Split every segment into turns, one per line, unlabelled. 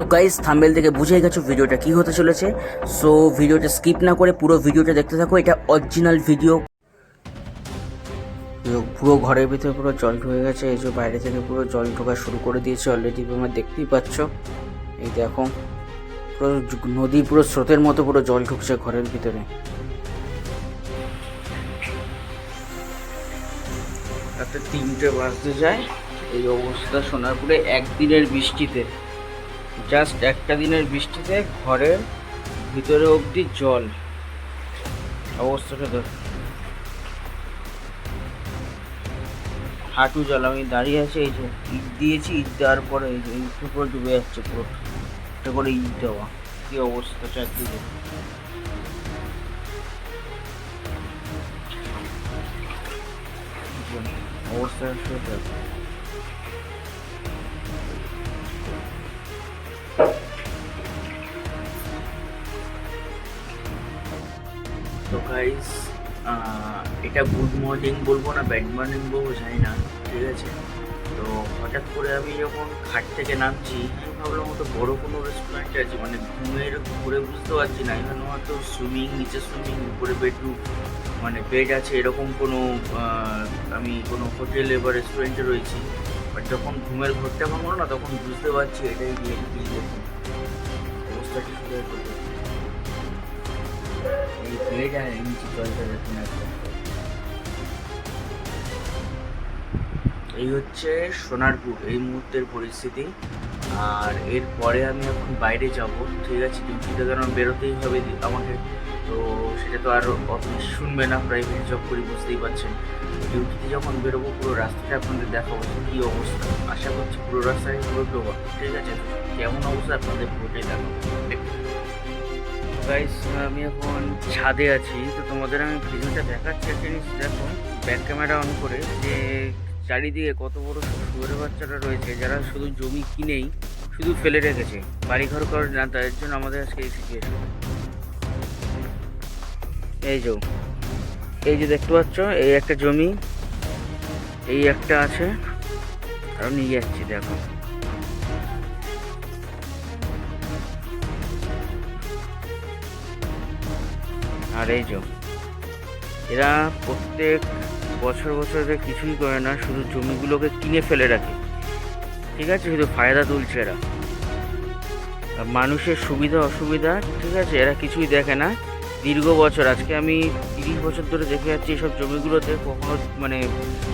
তো guys thumbnail থেকে বুঝে গেছো ভিডিওটা কি হতে চলেছে। সো ভিডিওটা স্কিপ না করে পুরো ভিডিওটা দেখতে থাকো, এটা অরিজিনাল ভিডিও পুরো ঘরের ভিতরে পুরো জল ঢুকে গেছে, এই যে বাইরে থেকে পুরো জল ঢোকা শুরু করে দিয়েছে অলরেডি তোমরা দেখতেই পাচ্ছ। এই দেখো, পুরো নদী পুরো স্রোতের মতো পুরো জল ঢুকছে ঘরের ভিতরে। তিনটে বাজতে যায়, এই অবস্থা সোনারপুরে একদিনের বৃষ্টিতে। জাস্ট একটা দিনের বৃষ্টিতে ঘরের ভিতরে অবধি জল। অবস্থাটা দেখ হাঁটু জল, আমি দাঁড়িয়ে আছি, এই যে ইট দিয়েছি, ইট দেওয়ার পরে এই যে ইট পুরো ডুবে যাচ্ছে পুরো। একটা করে ইট দেওয়া। কি অবস্থা চারদিকে? অবস্থা সেটা গাইস এটা গুড মর্নিং বলব না ব্যাড মর্নিং বলব, জানি না, ঠিক আছে? তো হঠাৎ করে আমি যখন খাট থেকে নামছি আমি ভাবলাম হয়তো বড় কোনো রেস্টুরেন্টে আছি মানে ঘুমের ঘুরে বুঝতে পারছি না, এখানে হয়তো সুইমিং নিচে সুইমিং উপরে বেডরুম মানে বেড আছে, এরকম কোনো আমি কোনো হোটেলে বা রেস্টুরেন্টে রয়েছি। বাট যখন ঘুমের ঘরটা ভাঙলো না, তখন বুঝতে পারছি এটাই দেখুন অবস্থাটি হয়ে গেলো। এই হচ্ছে সোনারপুর, এই মুহূর্তের পরিস্থিতি। আর এরপরে আমি এখন বাইরে যাব, ঠিক আছে? ডিউটিতে কারণ বেরোতেই হবে আমাকে। তো সেটা তো আর অফিস শুনবে না প্রাইভেট জব করি, বুঝতেই পারছেন। ডিউটিতে যখন বেরোবো, পুরো রাস্তাটা আপনাদের দেখাবো কী অবস্থা। আশা করছি পুরো রাস্তায় পুরো ঠিক আছে? কেমন অবস্থা আপনাদের পুরোটাই দেখাবো। গাইস আমি এখন ছাদে আছি, তো তোমাদের আমি ভিডিওটা দেখাচ্ছি একটা জিনিস, দেখো ব্যাক ক্যামেরা অন করে যে চারিদিকে কত বড় শুয়োরের বাচ্চারা রয়েছে, যারা শুধু জমি কিনেই শুধু ফেলে রেখেছে, বাড়িঘর করে না, তাদের জন্য আমাদের আজকে এই সিচুয়েশন এই যে এই যে দেখতে পাচ্ছ, এই একটা জমি, এই একটা আছে, আর নিয়ে যাচ্ছি, দেখো। আর এই যে, এরা প্রত্যেক বছর বছরে কিছুই করে না, শুধু জমিগুলোকে কিনে ফেলে রাখে। ঠিক আছে? শুধু ফায়দা তুলছে এরা। মানুষের সুবিধা, অসুবিধা, ঠিক আছে? এরা কিছুই দেখে না। দীর্ঘ বছর, আজকে আমি তিরিশ বছর ধরে দেখে যাচ্ছি এইসব জমিগুলোতে কখনো মানে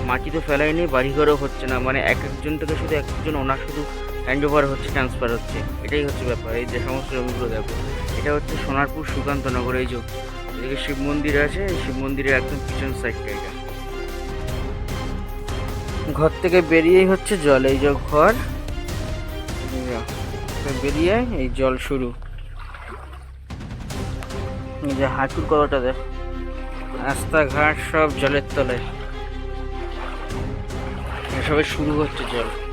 মাটি তো ফেলায়নি, বাড়িঘরও হচ্ছে না। মানে এক একজন থেকে শুধু একজন ওনার শুধু হ্যান্ড ওভার হচ্ছে ট্রান্সফার হচ্ছে। এটাই হচ্ছে ব্যাপার। এই যে সমস্ত জমিগুলো দেখো, এটা হচ্ছে সোনারপুর সুকান্তনগর এই যে এদিকে শিব মন্দির আছে, শিব মন্দিরের একদম পিছন সাইডটা এটা। ঘর থেকে বেরিয়েই হচ্ছে জল, এই যে ঘর। বেরিয়ে এই জল শুরু। এই যে হাঁটুর কতটা দেখ। রাস্তাঘাট সব জলের তলায়। এসবে শুরু হচ্ছে জল।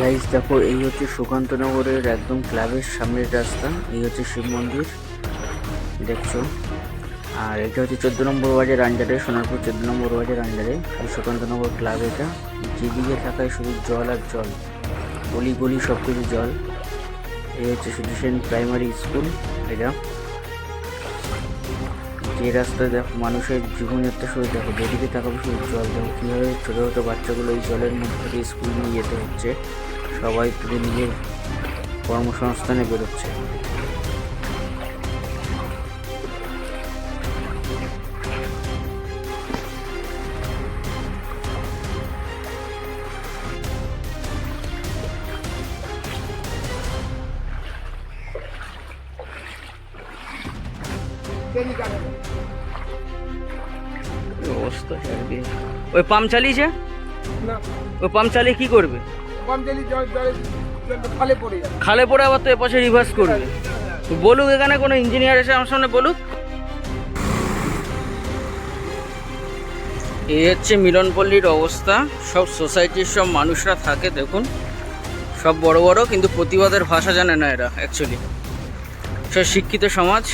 গাইজ দেখো, এই হচ্ছে সুকান্তনগরের একদম ক্লাবের সামনের রাস্তা, এই হচ্ছে শিব মন্দির, দেখছ? আর এটা হচ্ছে চোদ্দ নম্বর ওয়ার্ডের আন্ডারে সোনারপুর চোদ্দ নম্বর ওয়ার্ডের আন্ডারে সুকান্তনগর ক্লাব এটা। যেদিকে থাকায় শুধু জল আর জল, গলি গলি সব কিছু জল। এই হচ্ছে সিটিশন প্রাইমারি স্কুল, এটা। যে রাস্তায় দেখো, মানুষের জীবনযাত্রা শুরু, দেখো, যেদিকে তাকাবো শুধু জল, দেখো, কীভাবে ছোটো ছোটো বাচ্চাগুলো এই জলের মধ্যে স্কুল নিয়ে যেতে হচ্ছে। সবাই তুলে নিজের কর্মসংস্থানে বেরোচ্ছে। অবস্থা ওই পাম্প চালিয়েছে? ওই পাম্প চালিয়ে কি করবে?
খালে পড়ে
আবার তো এপাশে রিভার্স করবে। বলুক, এখানে কোনো ইঞ্জিনিয়ার এসে আমার সামনে বলুক। এই হচ্ছে মিলনপল্লীর অবস্থা। সব সোসাইটির সব মানুষরা থাকে, দেখুন। সব বড় বড়, কিন্তু প্রতিবাদের ভাষা জানে না এরা অ্যাকচুয়ালি সব শিক্ষিত সমাজ।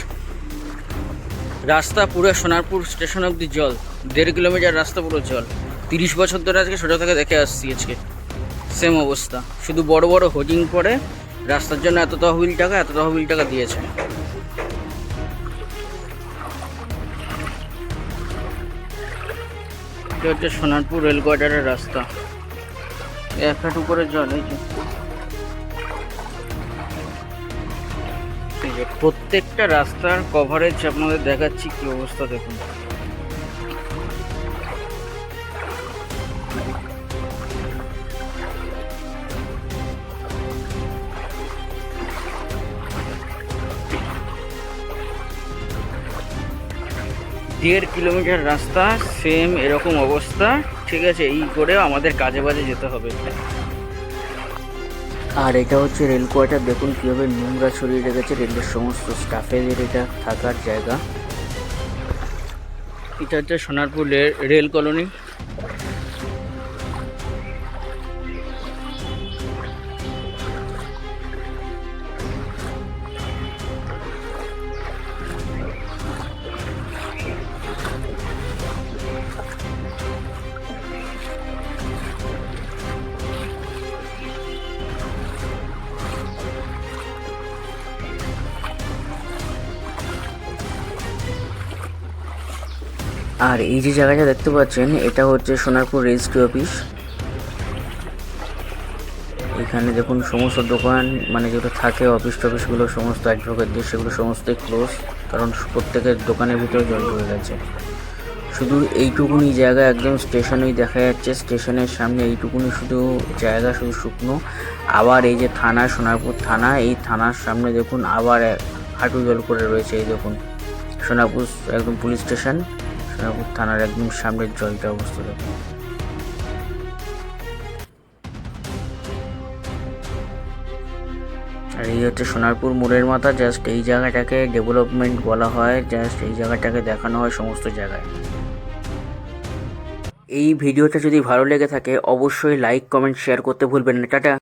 রাস্তা পুরো সোনারপুর স্টেশন অব্দি জল। দেড় কিলোমিটার রাস্তা পুরো জল। তিরিশ বছর ধরে আজকে ছোটো থেকে দেখে আসছি আজকে। সেম অবস্থা। শুধু বড় বড় হোর্ডিং পরে রাস্তার জন্য এত তহবিল টাকা, এত তহবিল টাকা দিয়েছে। এটা হচ্ছে সোনারপুর রেল কোয়ার্টারের রাস্তা। এক হাঁটু করে জল, এই যে। প্রত্যেকটা রাস্তার কভারেজ আপনাদের দেখাচ্ছি কি অবস্থা দেখুন। দেড় কিলোমিটার রাস্তা সেম এরকম অবস্থা। ঠিক আছে, এই করে আমাদের কাজে বাজে যেতে হবে। আর এটা হচ্ছে রেল কোয়ার্টার। দেখুন কীভাবে নোংরা ছড়িয়ে রেখেছে রেলের সমস্ত স্টাফেদের এটা থাকার জায়গা। এটা হচ্ছে সোনারপুর রেল কলোনি। আর এই যে জায়গাটা দেখতে পাচ্ছেন, এটা হচ্ছে সোনারপুর রেজিস্ট্রি অফিস। এখানে দেখুন, সমস্ত দোকান মানে যেগুলো থাকে, অফিস টফিসগুলো, সমস্ত অ্যাডভোকেটদের সেগুলো সমস্তই ক্লোজ কারণ প্রত্যেকের দোকানের ভিতরে জল ঢুকে গেছে। শুধু এইটুকুনি জায়গা একদম স্টেশনেই দেখা যাচ্ছে। স্টেশনের সামনে এইটুকুনি শুধু জায়গা, শুধু শুকনো। আবার এই যে থানা, সোনারপুর থানা, এই থানার সামনে দেখুন, আবার হাঁটু জল করে রয়েছে, এই দেখুন। সোনারপুর একদম পুলিশ স্টেশন। থানার একদম সামনের জলটা অবস্থা দেখুন আর এই হচ্ছে সোনারপুর মোড়ের মাথা জাস্ট এই জায়গাটাকে ডেভেলপমেন্ট বলা হয় জাস্ট এই জায়গাটাকে দেখানো হয় সমস্ত জায়গায়। এই ভিডিওটা যদি ভালো লেগে থাকে, অবশ্যই লাইক কমেন্ট শেয়ার করতে ভুলবেন না। টাটা।